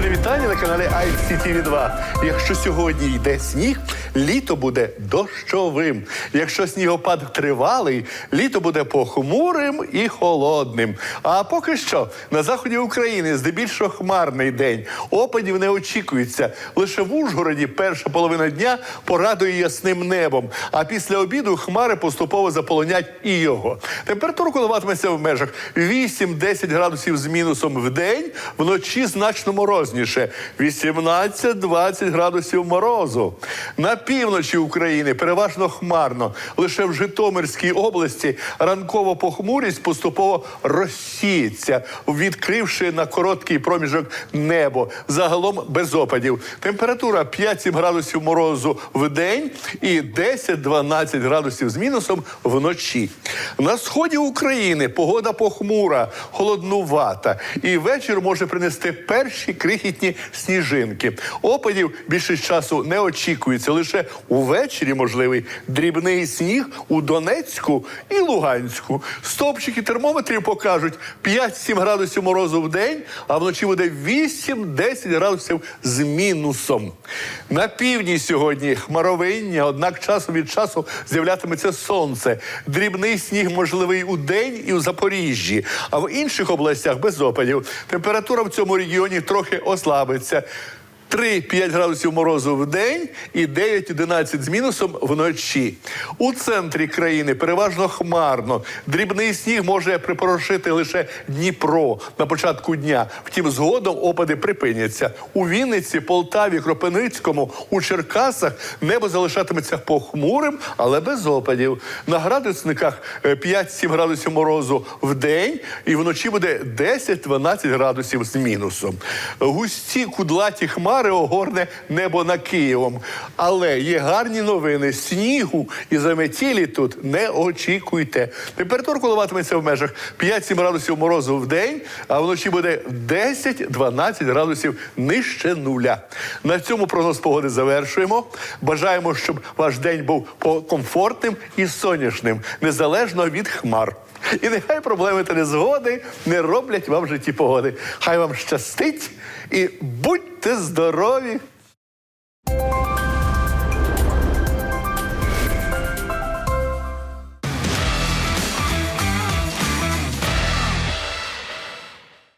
Щире вітання на каналі ICTV 2 Якщо сьогодні йде сніг, літо буде дощовим. Якщо снігопад тривалий, літо буде похмурим і холодним. А поки що на заході України здебільшого хмарний день. Опадів не очікується. Лише в Ужгороді перша половина дня порадує ясним небом. А після обіду хмари поступово заполонять і його. Температура коливатиметься в межах 8-10 градусів з мінусом в день, вночі значно морозніше 18-20 градусів морозу. На півночі України переважно хмарно. Лише в Житомирській області ранкова похмурість поступово розсіється, відкривши на короткий проміжок небо. Загалом без опадів. Температура 5-7 градусів морозу в день і 10-12 градусів з мінусом вночі. На сході України погода похмура, холоднувата, і вечір може принести перші крихітні сніжинки. Опадів більшість часу не очікується. Лише увечері можливий дрібний сніг у Донецьку і Луганську. Стопчики термометрів покажуть 5-7 градусів морозу в день, а вночі буде 8-10 градусів з мінусом. На півдні сьогодні хмаровиння, однак часу від часу з'являтиметься сонце. Дрібний сніг можливий у день і у Запоріжжі, а в інших областях без опадів. Температура в цьому регіоні трохи ослабиться. 3-5 градусів морозу в день і 9-11 з мінусом вночі. У центрі країни переважно хмарно. Дрібний сніг може припорошити лише Дніпро на початку дня. Втім, згодом опади припиняться. У Вінниці, Полтаві, Кропивницькому, у Черкасах небо залишатиметься похмурим, але без опадів. На градусниках е, 5-7 градусів морозу в день і вночі буде 10-12 градусів з мінусом. Густі кудлаті хмари огорне небо над Києвом. Але є гарні новини. Снігу і заметілі тут не очікуйте. Температура коливатиметься в межах 5-7 градусів морозу в день, а вночі буде 10-12 градусів нижче нуля. На цьому прогноз погоди завершуємо. Бажаємо, щоб ваш день був комфортним і сонячним, незалежно від хмар. І нехай проблеми та незгоди не роблять вам в житті погоди. Хай вам щастить і будьте здорові!